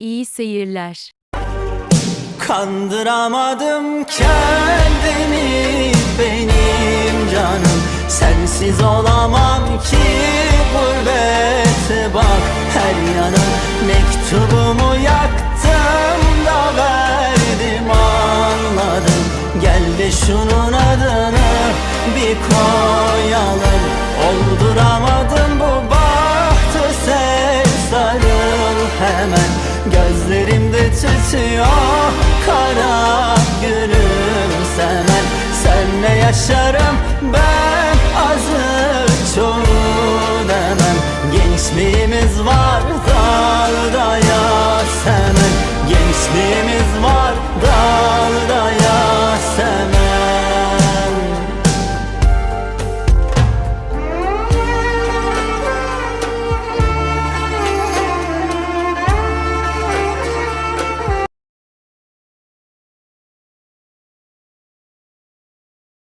İyi seyirler. Kandıramadım kendimi benim canım. Sensiz olamam ki gurbete bak. Her yanım Mektubumu yaktım da verdim anladım. Gel de şunun adını bir koyalım. Olduramadım bu bahtı sen sarıl hemen Gözlerimde tütüyor kara gülümsemen Senle yaşarım ben azı çoğu demem. Gençliğimiz var dağda ya semen. Gençliğimiz